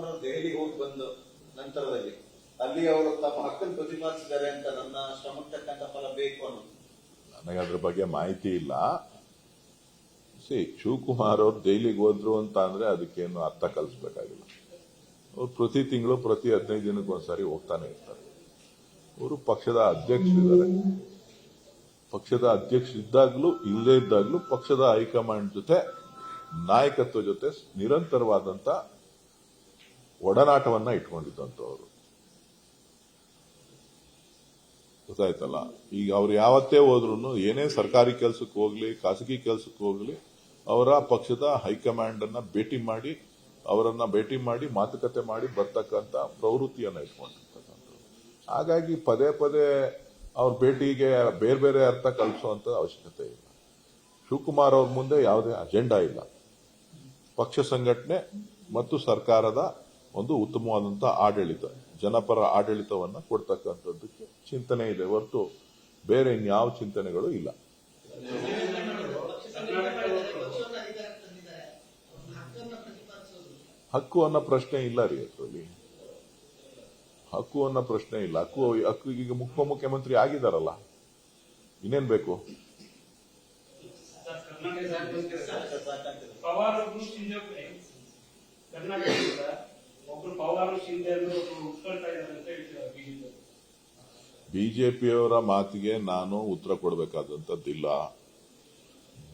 ಶಿವಕುಮಾರ್ ದೆಹಲಿ ಹೋಗಿ ಬಂದು ನಂತರದಲ್ಲಿ, ಅಲ್ಲಿ ಅವರು ತಮ್ಮ ಹಕ್ಕನ್ನು ಪ್ರತಿಪಾದಿಸಿದ್ದಾರೆ ಅಂತ ನನ್ನ ಶ್ರಮಕ್ಕೆ ತಕ್ಕಂತ ಫಲ ಬೇಕು ಅನ್ನೋದು. ನನಗೆ ಅದ್ರ ಬಗ್ಗೆ ಮಾಹಿತಿ ಇಲ್ಲ. ಸಿ ಶಿವಕುಮಾರ್ ಅವರು ದೆಹಲಿಗೆ ಹೋದ್ರು ಅಂತ ಅಂದ್ರೆ ಅದಕ್ಕೇನು ಅರ್ಥ ಕಲಿಸ್ಬೇಕಾಗಿಲ್ಲ. ಅವ್ರು ಪ್ರತಿ ತಿಂಗಳು, ಪ್ರತಿ ಹದಿನೈದು ದಿನಕ್ಕೆ ಒಂದ್ಸಾರಿ ಹೋಗ್ತಾನೆ ಇರ್ತಾರೆ. ಅವರು ಪಕ್ಷದ ಅಧ್ಯಕ್ಷರಿದ್ದಾರೆ. ಪಕ್ಷದ ಅಧ್ಯಕ್ಷರಿದ್ದಾಗ್ಲೂ ಇಲ್ಲದೇ ಇದ್ದಾಗ್ಲೂ ಪಕ್ಷದ ಹೈಕಮಾಂಡ್ ಜೊತೆ, ನಾಯಕತ್ವ ಜೊತೆ ನಿರಂತರವಾದಂತ ಒಡನಾಟವನ್ನ ಇಟ್ಕೊಂಡಿದ್ದಂಥವ್ರು. ಗೊತ್ತಾಯ್ತಲ್ಲ? ಈಗ ಅವ್ರು ಯಾವತ್ತೇ ಹೋದ್ರು ಏನೇ ಸರ್ಕಾರಿ ಕೆಲಸಕ್ಕೆ ಹೋಗ್ಲಿ, ಖಾಸಗಿ ಕೆಲಸಕ್ಕೆ ಹೋಗ್ಲಿ, ಅವರ ಪಕ್ಷದ ಹೈಕಮಾಂಡ್ ಅನ್ನ ಭೇಟಿ ಮಾಡಿ, ಅವರನ್ನ ಭೇಟಿ ಮಾಡಿ, ಮಾತುಕತೆ ಮಾಡಿ ಬರ್ತಕ್ಕಂಥ ಪ್ರವೃತ್ತಿಯನ್ನ ಇಟ್ಕೊಂಡಿರ್ತಕ್ಕಂಥ ಹಾಗಾಗಿ ಪದೇ ಪದೇ ಅವ್ರ ಭೇಟಿಗೆ ಬೇರೆ ಬೇರೆ ಅರ್ಥ ಕಲ್ಪಿಸುವಂತ ಅವಶ್ಯಕತೆ ಇಲ್ಲ. ಶಿವಕುಮಾರ್ ಅವ್ರ ಮುಂದೆ ಯಾವುದೇ ಅಜೆಂಡಾ ಇಲ್ಲ. ಪಕ್ಷ ಸಂಘಟನೆ ಮತ್ತು ಸರ್ಕಾರದ ಒಂದು ಉತ್ತಮವಾದಂತ ಆಡಳಿತ, ಜನಪರ ಆಡಳಿತವನ್ನ ಕೊಡ್ತಕ್ಕಂಥದ್ದಕ್ಕೆ ಚಿಂತನೆ ಇದೆ. ಹೊರತು ಬೇರೆ ಇನ್ಯಾವ ಚಿಂತನೆಗಳು ಇಲ್ಲ. ಹಕ್ಕು ಅನ್ನೋ ಪ್ರಶ್ನೆ ಇಲ್ಲ ರೀ ಅದರಲ್ಲಿ. ಹಕ್ಕು ಅನ್ನೋ ಪ್ರಶ್ನೆ ಇಲ್ಲ. ಹಕ್ಕು ಹಕ್ಕು ಈಗ ಮುಖ್ಯಮಂತ್ರಿ ಆಗಿದಾರಲ್ಲ. ಇನ್ನೇನ್ ಬೇಕು? ಪವಾರ್ ಪವಾರ್ ಶಿಂದೆ ಅಂದ್ರೆ ಒಬ್ರು ಉಟ್ಕೊಳ್ತಾ ಇದ್ದಾರೆ ಅಂತ ಹೇಳ್ತಿದ್ದಾರೆ ಬಿಜೆಪಿ ಬಿಜೆಪಿಯವರ ಮಾತಿಗೆ ನಾನು ಉತ್ತರ ಕೊಡಬೇಕಾದಂತದ್ದಿಲ್ಲ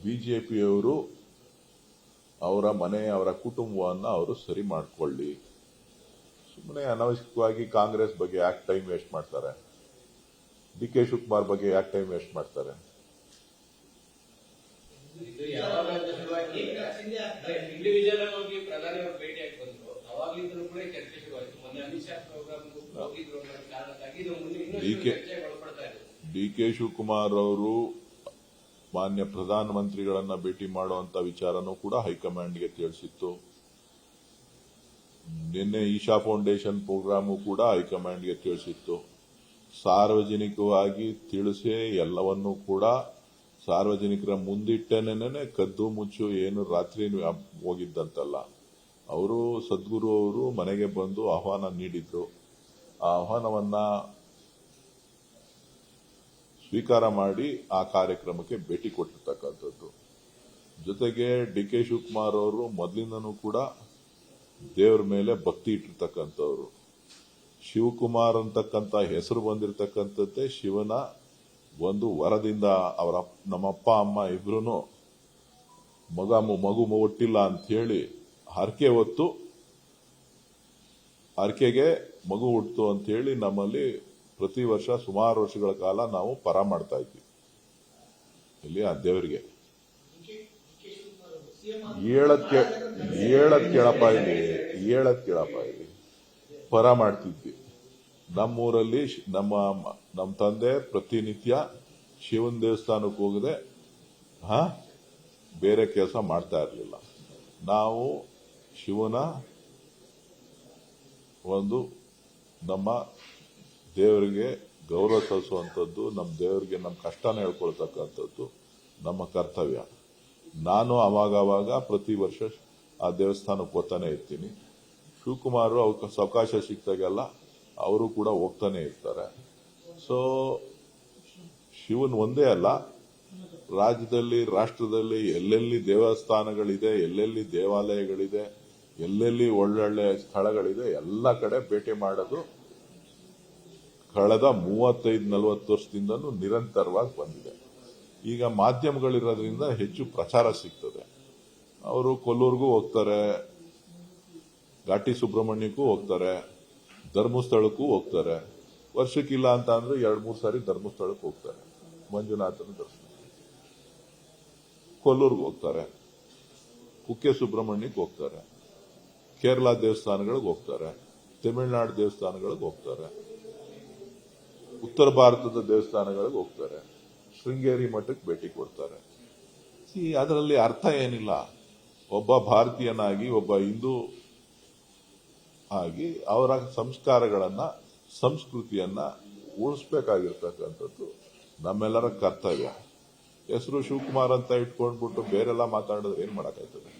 ಬಿಜೆಪಿಯವರು ಅವರ ಮನೆ ಅವರ ಕುಟುಂಬವನ್ನ ಅವರು ಸರಿ ಮಾಡ್ಕೊಳ್ಳಿ. ಸುಮ್ಮನೆ ಅನವಶ್ಯಕವಾಗಿ ಕಾಂಗ್ರೆಸ್ ಬಗ್ಗೆ ಯಾಕೆ ಟೈಮ್ ವೇಸ್ಟ್ ಮಾಡ್ತಾರೆ? ಡಿ ಕೆ ಶಿವಕುಮಾರ್ ಬಗ್ಗೆ ಯಾಕೆ ಟೈಮ್ ವೇಸ್ಟ್ ಮಾಡ್ತಾರೆ? ಇಂಡಿವಿಜುವಲ್ ಆಗಿ ಪ್ರಧಾನಿ ಅವರು ಭೇಟಿ ಆಗಿ ಬಂದ್ರು ಕೂಡ ಚರ್ಚೆ ಶುರುವಾಯಿತು. ಮೊನ್ನೆ ಅಮಿತ್ ಶಾ ಪ್ರೋಗ್ರಾಮ್ ಹೋಗಿದ್ರು ಅನ್ನೋ ಕಾರಣಕ್ಕಾಗಿ ಇದು ಮುಂದೆ ಇನ್ನಷ್ಟು DK ಚರ್ಚೆಗೆ ಒಳಪಡ್ತಾ ಇದೆ. ಡಿ ಕೆ ಶಿವಕುಮಾರ್ ಅವರು ಮಾನ್ಯ ಪ್ರಧಾನಮಂತ್ರಿಗಳನ್ನ ಭೇಟಿ ಮಾಡುವಂತ ವಿಚಾರನೂ ಕೂಡ ಹೈಕಮಾಂಡ್ಗೆ ತಿಳಿಸಿತ್ತು. ನಿನ್ನೆ ಈಶಾ ಫೌಂಡೇಶನ್ ಪ್ರೋಗ್ರಾಮು ಕೂಡ ಹೈಕಮಾಂಡ್ಗೆ ತಿಳಿಸಿತ್ತು. ಸಾರ್ವಜನಿಕವಾಗಿ ತಿಳಿಸಿ ಎಲ್ಲವನ್ನೂ ಕೂಡ ಸಾರ್ವಜನಿಕರ ಮುಂದಿಟ್ಟನೇನೆ ಕದ್ದು ಮುಚ್ಚು ಏನು ರಾತ್ರಿ ಹೋಗಿದ್ದಂತಲ್ಲ. ಅವರು ಸದ್ಗುರು ಅವರು ಮನೆಗೆ ಬಂದು ಆಹ್ವಾನ ನೀಡಿದ್ರು. ಆ ಆಹ್ವಾನವನ್ನ ಸ್ವೀಕಾರ ಮಾಡಿ ಆ ಕಾರ್ಯಕ್ರಮಕ್ಕೆ ಭೇಟಿ ಕೊಟ್ಟಿರ್ತಕ್ಕಂಥದ್ದು. ಜೊತೆಗೆ ಡಿ ಕೆ ಶಿವಕುಮಾರ್ ಅವರು ಮೊದಲಿಂದನೂ ಕೂಡ ದೇವರ ಮೇಲೆ ಭಕ್ತಿ ಇಟ್ಟಿರ್ತಕ್ಕಂಥವ್ರು. ಶಿವಕುಮಾರ್ ಅಂತಕ್ಕಂಥ ಹೆಸರು ಬಂದಿರತಕ್ಕಂಥದ್ದೇ ಶಿವನ ಒಂದು ವರದಿಂದ ಅವರ ನಮ್ಮಪ್ಪ, ಅಮ್ಮ ಇಬ್ರು ಮಗ ಮಗು ಒಟ್ಟಿಲ್ಲ ಅಂತ ಹೇಳಿ ಹರಕೆ ಹೊತ್ತು ಹರಕೆಗೆ ಮಗು ಅಂತ ಹೇಳಿ ನಮ್ಮಲ್ಲಿ ಪ್ರತಿ ವರ್ಷ ಸುಮಾರು ವರ್ಷಗಳ ಕಾಲ ನಾವು ಪರ ಮಾಡ್ತಾ ಇದ್ವಿ. ಇಲ್ಲಿ ಆ ದೇವರಿಗೆ. ಏಳತ್ ಕೇಳಪ್ಪ ಇಲ್ಲಿ, ಏಳತ್ ಕೇಳಪ್ಪ ಇಲ್ಲಿ. ಪರ ಮಾಡ್ತಿದ್ವಿ. ನಮ್ಮೂರಲ್ಲಿ ನಮ್ಮ ನಮ್ಮ ತಂದೆ ಪ್ರತಿನಿತ್ಯ ಶಿವನ ದೇವಸ್ಥಾನಕ್ಕೆ ಹೋಗದೆ, ಹಾ, ಬೇರೆ ಕೆಲಸ ಮಾಡ್ತಾ ಇರಲಿಲ್ಲ. ನಾವು ಶಿವನ ಒಂದು ನಮ್ಮ ದೇವರಿಗೆ ಗೌರವ ಸಲ್ಲಿಸುವಂಥದ್ದು, ನಮ್ಮ ದೇವರಿಗೆ ನಮ್ಮ ಕಷ್ಟನ ಹೇಳ್ಕೊಳ್ತಕ್ಕಂಥದ್ದು ನಮ್ಮ ಕರ್ತವ್ಯ. ನಾನು ಅವಾಗವಾಗ ಪ್ರತಿ ವರ್ಷ ಆ ದೇವಸ್ಥಾನಕ್ಕೆ ಹೋಗ್ತಾನೆ ಇರ್ತೀನಿ. ಶಿವಕುಮಾರು ಅವ್ರ ಅವಕಾಶ ಸಿಕ್ತಾಗೆಲ್ಲ ಅವರು ಕೂಡ ಹೋಗ್ತಾನೆ ಇರ್ತಾರೆ. ಸೊ ಶಿವನ್ ಒಂದೇ ಅಲ್ಲ, ರಾಜ್ಯದಲ್ಲಿ, ರಾಷ್ಟ್ರದಲ್ಲಿ ಎಲ್ಲೆಲ್ಲಿ ದೇವಸ್ಥಾನಗಳಿದೆ, ಎಲ್ಲೆಲ್ಲಿ ದೇವಾಲಯಗಳಿದೆ ಎಲ್ಲೆಲ್ಲಿ ಒಳ್ಳೊಳ್ಳೆ ಸ್ಥಳಗಳಿದೆ, ಎಲ್ಲ ಕಡೆ ಭೇಟಿ ಮಾಡೋದು ಕಳೆದ ಮೂವತ್ತೈದು ನಲವತ್ತು ವರ್ಷದಿಂದಲೂ ನಿರಂತರವಾಗಿ ಬಂದಿದೆ. ಈಗ ಮಾಧ್ಯಮಗಳಿರೋದ್ರಿಂದ ಹೆಚ್ಚು ಪ್ರಚಾರ ಸಿಗ್ತದೆ. ಅವರು ಕೊಲ್ಲೂರ್ಗೂ ಹೋಗ್ತಾರೆ, ಘಾಟಿ ಸುಬ್ರಹ್ಮಣ್ಯಕ್ಕೂ ಹೋಗ್ತಾರೆ, ಧರ್ಮಸ್ಥಳಕ್ಕೂ ಹೋಗ್ತಾರೆ. ವರ್ಷಕ್ಕಿಲ್ಲ ಅಂತ ಅಂದ್ರೆ ಎರಡು, ಮೂರು ಸಾರಿ ಧರ್ಮಸ್ಥಳಕ್ಕೆ ಹೋಗ್ತಾರೆ. ಮಂಜುನಾಥನ ದರ್ಶನ. ಕೊಲ್ಲೂರ್ಗೆ ಹೋಗ್ತಾರೆ, ಕುಕ್ಕೆ ಸುಬ್ರಹ್ಮಣ್ಯಕ್ಕೆ ಹೋಗ್ತಾರೆ. ಕೇರಳ ದೇವಸ್ಥಾನಗಳಿಗೆ ಹೋಗ್ತಾರೆ, ತಮಿಳುನಾಡು ದೇವಸ್ಥಾನಗಳಿಗೆ ಹೋಗ್ತಾರೆ, ಉತ್ತರ ಭಾರತದ ದೇವಸ್ಥಾನಗಳಿಗೆ ಹೋಗ್ತಾರೆ, ಶೃಂಗೇರಿ ಮಠಕ್ಕೆ ಭೇಟಿ ಕೊಡ್ತಾರೆ. ಅದರಲ್ಲಿ ಅರ್ಥ ಏನಿಲ್ಲ. ಒಬ್ಬ ಭಾರತೀಯನಾಗಿ, ಒಬ್ಬ ಹಿಂದೂ ಆಗಿ ಅವರ ಸಂಸ್ಕಾರಗಳನ್ನ, ಸಂಸ್ಕೃತಿಯನ್ನ ಉಳಿಸ್ಬೇಕಾಗಿರ್ತಕ್ಕಂಥದ್ದು ನಮ್ಮೆಲ್ಲರ ಕರ್ತವ್ಯ. ಹೆಸರು ಶಿವಕುಮಾರ್ ಅಂತ ಇಟ್ಕೊಂಡ್ಬಿಟ್ಟು ಬೇರೆಲ್ಲ ಮಾತಾಡಿದ್ರೆ ಏನ್ ಮಾಡಕ್ಕಾಯ್ತದೆ